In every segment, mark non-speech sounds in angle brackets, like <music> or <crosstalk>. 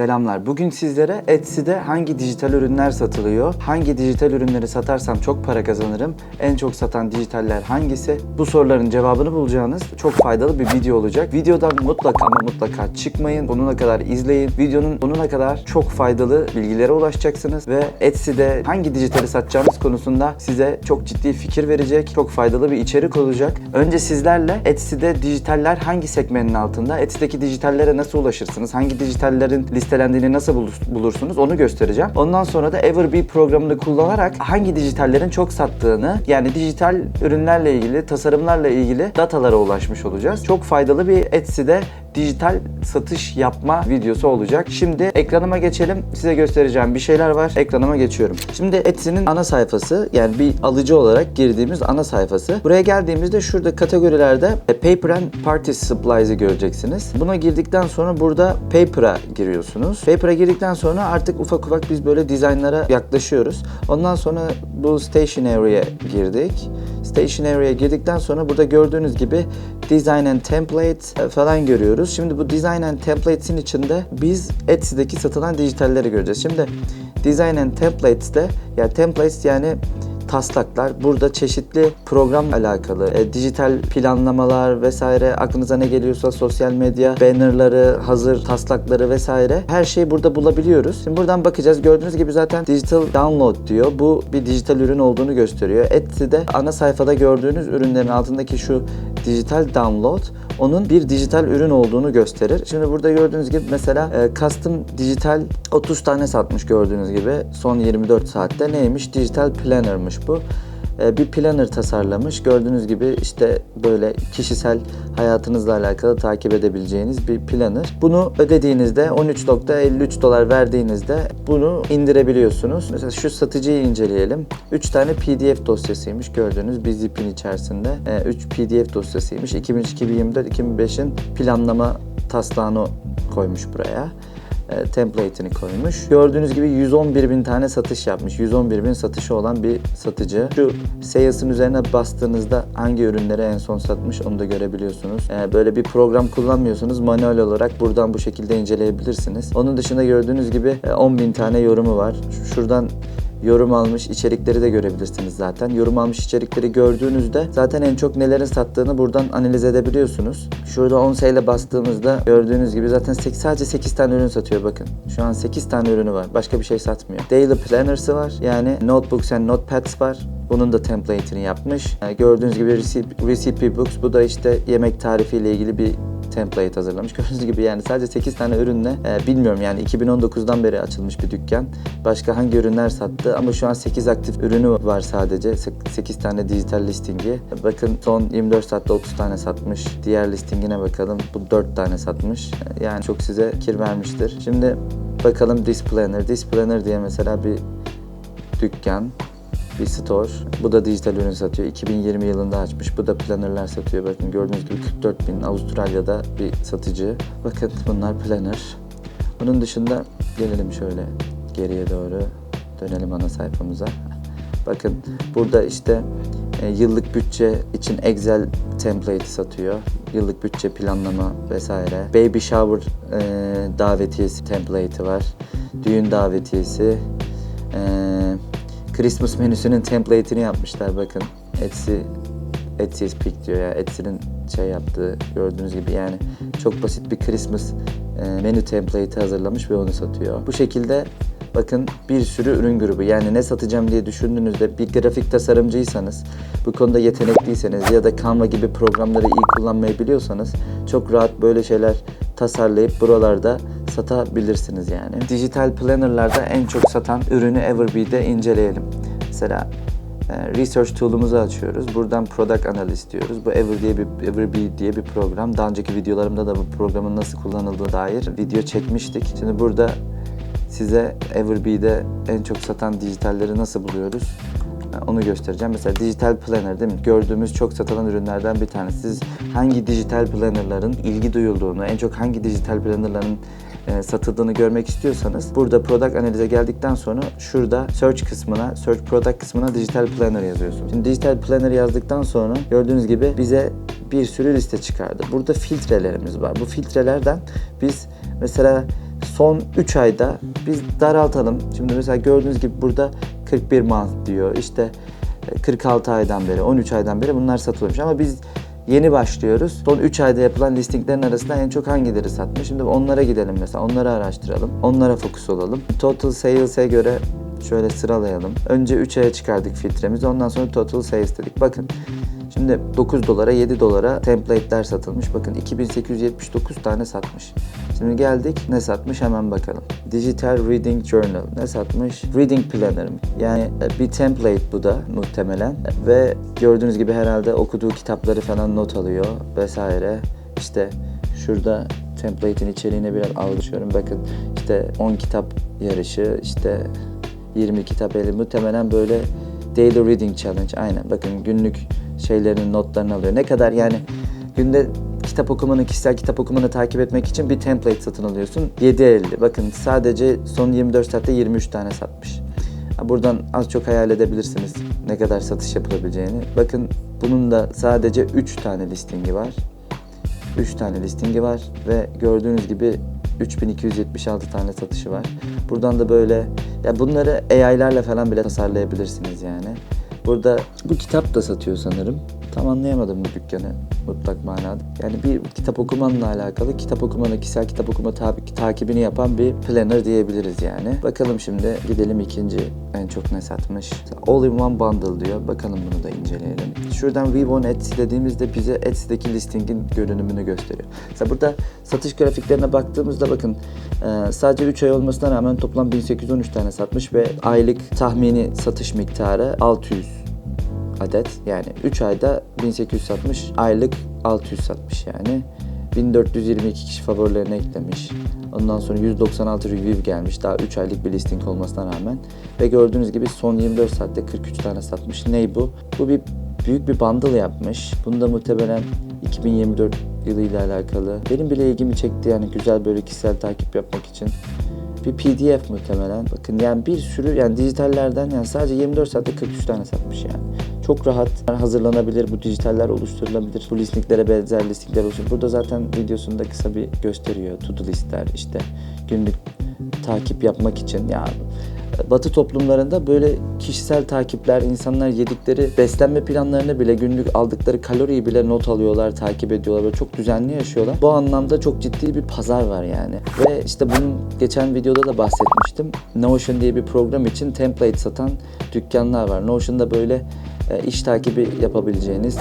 Selamlar. Bugün sizlere Etsy'de hangi dijital ürünler satılıyor, hangi dijital ürünleri satarsam çok para kazanırım, en çok satan dijitaller hangisi? Bu soruların cevabını bulacağınız çok faydalı bir video olacak. Videodan mutlaka ama mutlaka çıkmayın. Sonuna kadar izleyin. Videonun sonuna kadar çok faydalı bilgilere ulaşacaksınız ve Etsy'de hangi dijitali satacağınız konusunda size çok ciddi fikir verecek, çok faydalı bir içerik olacak. Önce sizlerle Etsy'de dijitaller hangi segmentin altında, Etsy'deki dijitallere nasıl ulaşırsınız, hangi dijitallerin listelendiğini nasıl bulur- bulursunuz onu göstereceğim. Ondan sonra da Everbee programını kullanarak hangi dijitallerin çok sattığını yani dijital ürünlerle ilgili, tasarımlarla ilgili datalara ulaşmış olacağız. Çok faydalı bir Etsy'de dijital satış yapma videosu olacak. Şimdi ekranıma geçelim. Size göstereceğim bir şeyler var. Ekranıma geçiyorum. Şimdi Etsy'nin ana sayfası yani bir alıcı olarak girdiğimiz ana sayfası. Buraya geldiğimizde şurada kategorilerde e, Paper and Party Supplies'ı göreceksiniz. Buna girdikten sonra burada Paper'a giriyorsunuz. Paper'a girdikten sonra artık ufak ufak biz böyle dizaynlara yaklaşıyoruz. Ondan sonra bu Stationary'e girdik. Stationary'e girdikten sonra burada gördüğünüz gibi Design and Template e, falan görüyoruz. Şimdi bu Design and Templates'in içinde biz Etsy'deki satılan dijitalleri göreceğiz. Şimdi Design and Templates'te yani templates yani taslaklar. Burada çeşitli program alakalı, e, dijital planlamalar vesaire aklınıza ne geliyorsa sosyal medya bannerları, hazır taslakları vesaire her şeyi burada bulabiliyoruz. Şimdi buradan bakacağız. Gördüğünüz gibi zaten digital download diyor. Bu bir dijital ürün olduğunu gösteriyor. Etsy'de ana sayfada gördüğünüz ürünlerin altındaki şu dijital download onun bir dijital ürün olduğunu gösterir. Şimdi burada gördüğünüz gibi mesela e, custom dijital 30 tane satmış gördüğünüz gibi son 24 saatte neymiş? Dijital planner'mış bu. E, bir planner tasarlamış. Gördüğünüz gibi işte böyle kişisel hayatınızla alakalı takip edebileceğiniz bir planner. Bunu ödediğinizde 13.53 dolar verdiğinizde bunu indirebiliyorsunuz. Mesela şu satıcıyı inceleyelim. 3 tane PDF dosyasıymış gördüğünüz bir zipin içerisinde. 3 PDF dosyasıymış. 2003-2024-2005'in planlama taslağını koymuş buraya e, template'ini koymuş. Gördüğünüz gibi 111 bin tane satış yapmış. 111 bin satışı olan bir satıcı. Şu sales'ın üzerine bastığınızda hangi ürünleri en son satmış onu da görebiliyorsunuz. E, böyle bir program kullanmıyorsanız manuel olarak buradan bu şekilde inceleyebilirsiniz. Onun dışında gördüğünüz gibi e, 10 bin tane yorumu var. Şuradan yorum almış içerikleri de görebilirsiniz zaten. Yorum almış içerikleri gördüğünüzde zaten en çok nelerin sattığını buradan analiz edebiliyorsunuz. Şurada 10 ile bastığımızda gördüğünüz gibi zaten sek- sadece 8 tane ürün satıyor bakın. Şu an 8 tane ürünü var. Başka bir şey satmıyor. Daily Planners'ı var. Yani Notebooks and Notepads var. Bunun da template'ini yapmış. Yani gördüğünüz gibi recipe Books bu da işte yemek tarifiyle ilgili bir template hazırlamış. <laughs> Gördüğünüz gibi yani sadece 8 tane ürünle e, bilmiyorum yani 2019'dan beri açılmış bir dükkan. Başka hangi ürünler sattı ama şu an 8 aktif ürünü var sadece. 8 tane dijital listingi. Bakın son 24 saatte 30 tane satmış. Diğer listingine bakalım. Bu 4 tane satmış. Yani çok size kir vermiştir. Şimdi bakalım Displanner. Displanner diye mesela bir dükkan bir store. Bu da dijital ürün satıyor. 2020 yılında açmış. Bu da plannerler satıyor. Bakın gördüğünüz gibi 44 bin Avustralya'da bir satıcı. Bakın bunlar planner. Bunun dışında gelelim şöyle geriye doğru. Dönelim ana sayfamıza. Bakın burada işte e, yıllık bütçe için Excel template satıyor. Yıllık bütçe planlama vesaire. Baby shower e, davetiyesi template'i var. Düğün davetiyesi. E, Christmas menüsünün template'ini yapmışlar bakın. Etsy Etsy is pick diyor ya. Etsy'nin şey yaptığı gördüğünüz gibi yani çok basit bir Christmas e, menü template'i hazırlamış ve onu satıyor. Bu şekilde bakın bir sürü ürün grubu yani ne satacağım diye düşündüğünüzde bir grafik tasarımcıysanız bu konuda yetenekliyseniz ya da Canva gibi programları iyi kullanmayı biliyorsanız çok rahat böyle şeyler tasarlayıp buralarda satabilirsiniz yani. Dijital plannerlarda en çok satan ürünü Everbee'de inceleyelim. Mesela e, Research tool'umuzu açıyoruz. Buradan Product Analyst diyoruz. Bu Ever diye bir Everbee diye bir program. Daha önceki videolarımda da bu programın nasıl kullanıldığı dair video çekmiştik. Şimdi burada size Everbee'de en çok satan dijitalleri nasıl buluyoruz? E, Onu göstereceğim. Mesela dijital planner değil mi? Gördüğümüz çok satılan ürünlerden bir tanesi. Siz hangi dijital plannerların ilgi duyulduğunu, en çok hangi dijital plannerların satıldığını görmek istiyorsanız burada product analize geldikten sonra şurada search kısmına, search product kısmına dijital planner yazıyorsunuz. Şimdi dijital planner yazdıktan sonra gördüğünüz gibi bize bir sürü liste çıkardı. Burada filtrelerimiz var. Bu filtrelerden biz mesela son 3 ayda biz daraltalım. Şimdi mesela gördüğünüz gibi burada 41 month diyor. İşte e, 46 aydan beri, 13 aydan beri bunlar satılmış. Ama biz yeni başlıyoruz. Son 3 ayda yapılan listinglerin arasında en çok hangileri satmış? Şimdi onlara gidelim mesela. Onları araştıralım. Onlara fokus olalım. Total sales'e göre şöyle sıralayalım. Önce 3 aya çıkardık filtremizi. Ondan sonra total sales dedik. Bakın Şimdi 9 dolara 7 dolara template'ler satılmış. Bakın 2879 tane satmış. Şimdi geldik ne satmış hemen bakalım. Digital Reading Journal ne satmış? Reading Planner? Yani e, bir template bu da muhtemelen. Ve gördüğünüz gibi herhalde okuduğu kitapları falan not alıyor vesaire. İşte şurada template'in içeriğine biraz algılıyorum. Bakın işte 10 kitap yarışı, işte 20 kitap eli muhtemelen böyle Daily Reading Challenge aynen bakın günlük şeylerin notlarını alıyor. Ne kadar yani günde kitap okumanı, kişisel kitap okumanı takip etmek için bir template satın alıyorsun. 7.50. Bakın sadece son 24 saatte 23 tane satmış. Buradan az çok hayal edebilirsiniz ne kadar satış yapılabileceğini. Bakın bunun da sadece 3 tane listingi var. 3 tane listingi var ve gördüğünüz gibi 3276 tane satışı var. Buradan da böyle ya bunları AI'larla falan bile tasarlayabilirsiniz yani. Burada bu kitap da satıyor sanırım. Tam anlayamadım bu dükkanı mutlak manada. Yani bir kitap okumanla alakalı kitap okumanı, kişisel kitap okuma tabi, takibini yapan bir planner diyebiliriz yani. Bakalım şimdi gidelim ikinci en çok ne satmış. All in one bundle diyor. Bakalım bunu da inceleyelim. Şuradan We Want Etsy dediğimizde bize Etsy'deki listingin görünümünü gösteriyor. Mesela burada satış grafiklerine baktığımızda bakın e, sadece 3 ay olmasına rağmen toplam 1813 tane satmış ve aylık tahmini satış miktarı 600 adet. Yani 3 ayda 1800 satmış, aylık 600 satmış yani. 1422 kişi favorilerine eklemiş. Ondan sonra 196 review gelmiş. Daha 3 aylık bir listing olmasına rağmen. Ve gördüğünüz gibi son 24 saatte 43 tane satmış. Ney bu? Bu bir büyük bir bundle yapmış. Bunu da muhtemelen 2024 yılıyla alakalı. Benim bile ilgimi çekti yani güzel böyle kişisel takip yapmak için bir PDF muhtemelen. Bakın yani bir sürü yani dijitallerden yani sadece 24 saatte 43 tane satmış yani. Çok rahat hazırlanabilir, bu dijitaller oluşturulabilir. Bu listinglere benzer listingler oluştur. Burada zaten videosunda kısa bir gösteriyor. To-do listler işte günlük takip yapmak için ya Batı toplumlarında böyle kişisel takipler, insanlar yedikleri beslenme planlarını bile, günlük aldıkları kaloriyi bile not alıyorlar, takip ediyorlar. Böyle çok düzenli yaşıyorlar. Bu anlamda çok ciddi bir pazar var yani. Ve işte bunun geçen videoda da bahsetmiştim. Notion diye bir program için template satan dükkanlar var. Notion'da böyle iş takibi yapabileceğiniz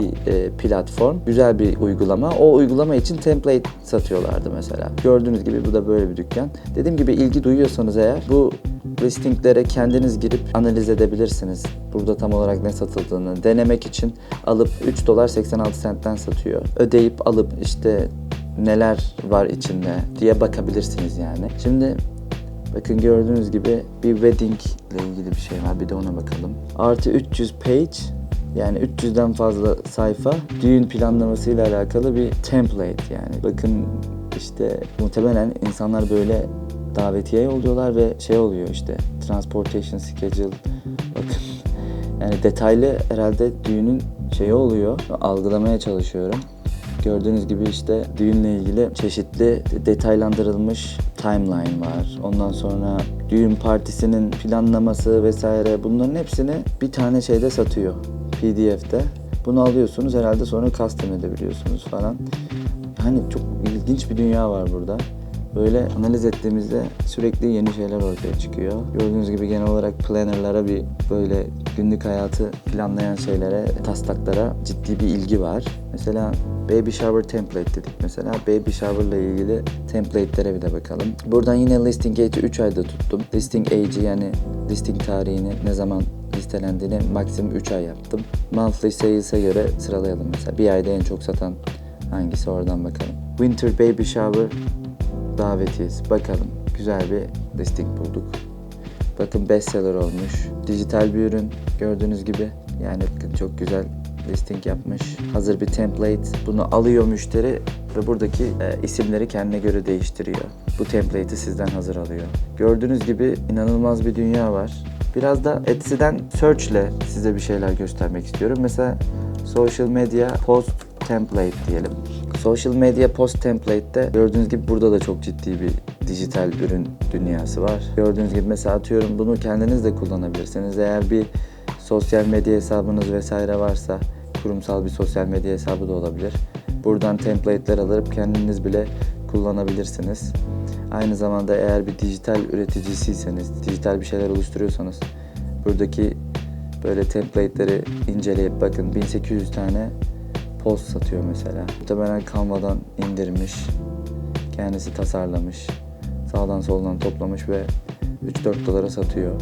bir e, platform. Güzel bir uygulama. O uygulama için template satıyorlardı mesela. Gördüğünüz gibi bu da böyle bir dükkan. Dediğim gibi ilgi duyuyorsanız eğer bu listinglere kendiniz girip analiz edebilirsiniz. Burada tam olarak ne satıldığını denemek için alıp 3 dolar 86 centten satıyor. Ödeyip alıp işte neler var içinde diye bakabilirsiniz yani. Şimdi Bakın gördüğünüz gibi bir wedding ile ilgili bir şey var. Bir de ona bakalım. Artı 300 page yani 300'den fazla sayfa düğün planlaması ile alakalı bir template yani. Bakın işte muhtemelen insanlar böyle davetiye yolluyorlar ve şey oluyor işte transportation schedule bakın yani detaylı herhalde düğünün şeyi oluyor algılamaya çalışıyorum. Gördüğünüz gibi işte düğünle ilgili çeşitli detaylandırılmış timeline var. Ondan sonra düğün partisinin planlaması vesaire bunların hepsini bir tane şeyde satıyor. PDF'de. Bunu alıyorsunuz herhalde sonra custom edebiliyorsunuz falan. Hani çok ilginç bir dünya var burada. Böyle analiz ettiğimizde sürekli yeni şeyler ortaya çıkıyor. Gördüğünüz gibi genel olarak plannerlara bir böyle günlük hayatı planlayan şeylere, taslaklara ciddi bir ilgi var. Mesela Baby Shower Template dedik mesela. Baby Shower ile ilgili template'lere bir de bakalım. Buradan yine listing age'i 3 ayda tuttum. Listing age'i yani listing tarihini ne zaman listelendiğini maksimum 3 ay yaptım. Monthly sales'e göre sıralayalım mesela. Bir ayda en çok satan hangisi oradan bakalım. Winter Baby Shower davetiyesi. Bakalım. Güzel bir listing bulduk. Bakın bestseller olmuş. Dijital bir ürün gördüğünüz gibi. Yani çok güzel listing yapmış. Hazır bir template. Bunu alıyor müşteri ve buradaki e, isimleri kendine göre değiştiriyor. Bu template'i sizden hazır alıyor. Gördüğünüz gibi inanılmaz bir dünya var. Biraz da Etsy'den search ile size bir şeyler göstermek istiyorum. Mesela social media post template diyelim. Social media post template'te gördüğünüz gibi burada da çok ciddi bir dijital ürün dünyası var. Gördüğünüz gibi mesela atıyorum bunu kendiniz de kullanabilirsiniz. Eğer bir sosyal medya hesabınız vesaire varsa kurumsal bir sosyal medya hesabı da olabilir. Buradan template'ler alıp kendiniz bile kullanabilirsiniz. Aynı zamanda eğer bir dijital üreticisiyseniz, dijital bir şeyler oluşturuyorsanız buradaki böyle template'leri inceleyip bakın 1800 tane post satıyor mesela. Muhtemelen Canva'dan indirmiş, kendisi tasarlamış, sağdan soldan toplamış ve 3-4 dolara satıyor.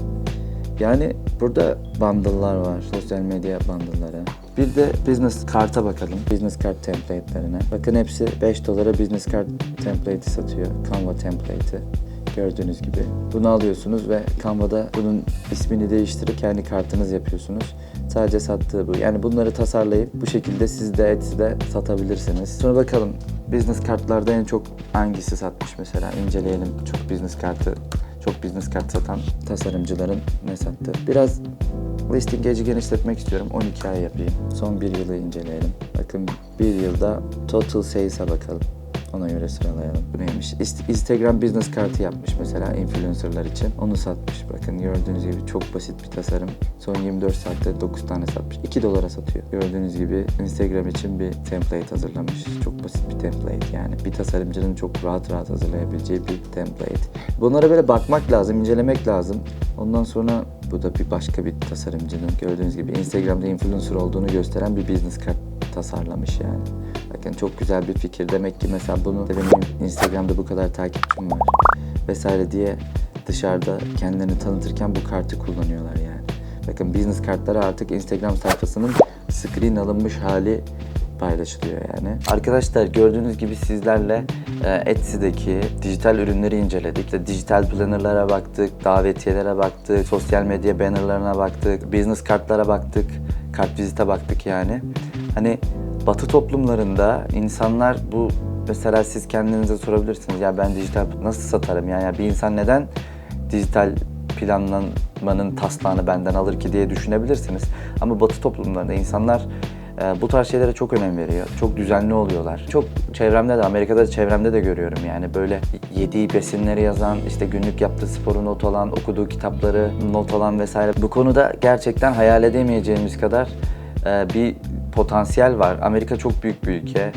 Yani burada bundle'lar var, sosyal medya bundle'ları. Bir de business karta bakalım. Business kart template'lerine. Bakın hepsi 5 dolara business kart template'i satıyor. Canva template'i. Gördüğünüz gibi. Bunu alıyorsunuz ve Canva'da bunun ismini değiştirip kendi kartınız yapıyorsunuz. Sadece sattığı bu. Yani bunları tasarlayıp bu şekilde siz de Etsy'de satabilirsiniz. Sonra bakalım business kartlarda en çok hangisi satmış mesela inceleyelim. Çok business kartı çok business kart satan tasarımcıların ne sattı. Biraz listing edge'i genişletmek istiyorum. 12 ay yapayım. Son bir yılı inceleyelim. Bakın bir yılda total sales'a bakalım. Ona göre sıralayalım. Bu neymiş? Instagram business kartı yapmış mesela influencerlar için. Onu satmış. Bakın gördüğünüz gibi çok basit bir tasarım. Son 24 saatte 9 tane satmış. 2 dolara satıyor. Gördüğünüz gibi Instagram için bir template hazırlamış. Çok basit bir template yani. Bir tasarımcının çok rahat rahat hazırlayabileceği bir template. Bunlara böyle bakmak lazım, incelemek lazım. Ondan sonra bu da bir başka bir tasarımcının gördüğünüz gibi Instagram'da influencer olduğunu gösteren bir business kart tasarlamış yani. Bakın çok güzel bir fikir. Demek ki mesela bunu benim Instagram'da bu kadar takipçim var vesaire diye dışarıda kendilerini tanıtırken bu kartı kullanıyorlar yani. Bakın business kartları artık Instagram sayfasının screen alınmış hali paylaşılıyor yani. Arkadaşlar gördüğünüz gibi sizlerle e, Etsy'deki dijital ürünleri inceledik. İşte dijital plannerlara baktık, davetiyelere baktık, sosyal medya bannerlarına baktık, business kartlara baktık, kart vizite baktık yani. Hani Batı toplumlarında insanlar bu mesela siz kendinize sorabilirsiniz ya ben dijital nasıl satarım yani Ya bir insan neden dijital planlamanın taslağını benden alır ki diye düşünebilirsiniz. Ama Batı toplumlarında insanlar e, bu tarz şeylere çok önem veriyor. Çok düzenli oluyorlar. Çok çevremde de Amerika'da da çevremde de görüyorum yani böyle yediği besinleri yazan, işte günlük yaptığı sporu not alan, okuduğu kitapları not alan vesaire. Bu konuda gerçekten hayal edemeyeceğimiz kadar e, bir potansiyel var. Amerika çok büyük bir ülke.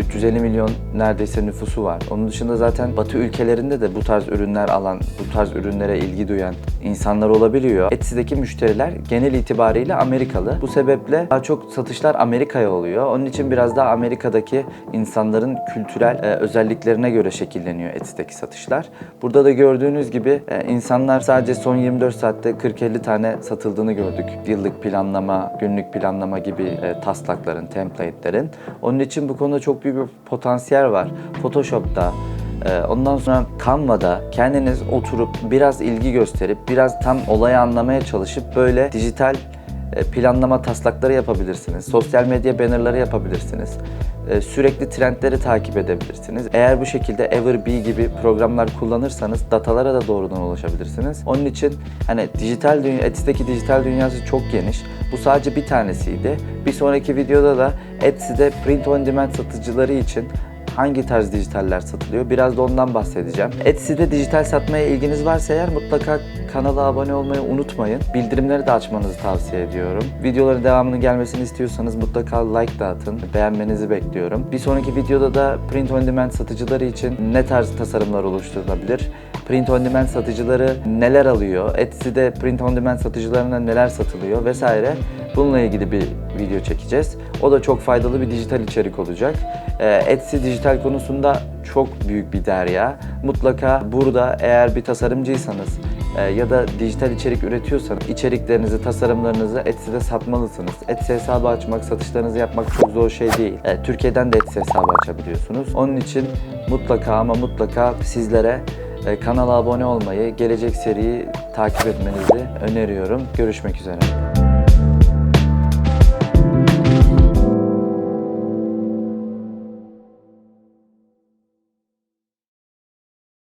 350 milyon neredeyse nüfusu var. Onun dışında zaten Batı ülkelerinde de bu tarz ürünler alan, bu tarz ürünlere ilgi duyan insanlar olabiliyor. Etsy'deki müşteriler genel itibariyle Amerikalı. Bu sebeple daha çok satışlar Amerika'ya oluyor. Onun için biraz daha Amerika'daki insanların kültürel e, özelliklerine göre şekilleniyor Etsy'deki satışlar. Burada da gördüğünüz gibi e, insanlar sadece son 24 saatte 40-50 tane satıldığını gördük. Yıllık planlama, günlük planlama gibi e, taslakların, template'lerin. Onun için bu konuda çok büyük bir potansiyel var. Photoshop'ta, ee, Ondan sonra Canva'da kendiniz oturup biraz ilgi gösterip biraz tam olayı anlamaya çalışıp böyle dijital planlama taslakları yapabilirsiniz. Sosyal medya bannerları yapabilirsiniz. Ee, Sürekli trendleri takip edebilirsiniz. Eğer bu şekilde Everbee gibi programlar kullanırsanız datalara da doğrudan ulaşabilirsiniz. Onun için hani dijital dünya, Etsy'deki dijital dünyası çok geniş. Bu sadece bir tanesiydi. Bir sonraki videoda da Etsy'de print on demand satıcıları için hangi tarz dijitaller satılıyor? Biraz da ondan bahsedeceğim. Etsy'de dijital satmaya ilginiz varsa eğer mutlaka kanala abone olmayı unutmayın. Bildirimleri de açmanızı tavsiye ediyorum. Videoların devamının gelmesini istiyorsanız mutlaka like da atın. Beğenmenizi bekliyorum. Bir sonraki videoda da print on demand satıcıları için ne tarz tasarımlar oluşturulabilir? Print on demand satıcıları neler alıyor? Etsy'de print on demand satıcılarına neler satılıyor vesaire. Bununla ilgili bir video çekeceğiz. O da çok faydalı bir dijital içerik olacak. Ee, Etsy dijital konusunda çok büyük bir derya. Mutlaka burada eğer bir tasarımcıysanız ya da dijital içerik üretiyorsanız içeriklerinizi, tasarımlarınızı Etsy'de satmalısınız. Etsy hesabı açmak, satışlarınızı yapmak çok zor şey değil. E, Türkiye'den de Etsy hesabı açabiliyorsunuz. Onun için mutlaka ama mutlaka sizlere e, kanala abone olmayı, gelecek seriyi takip etmenizi öneriyorum. Görüşmek üzere.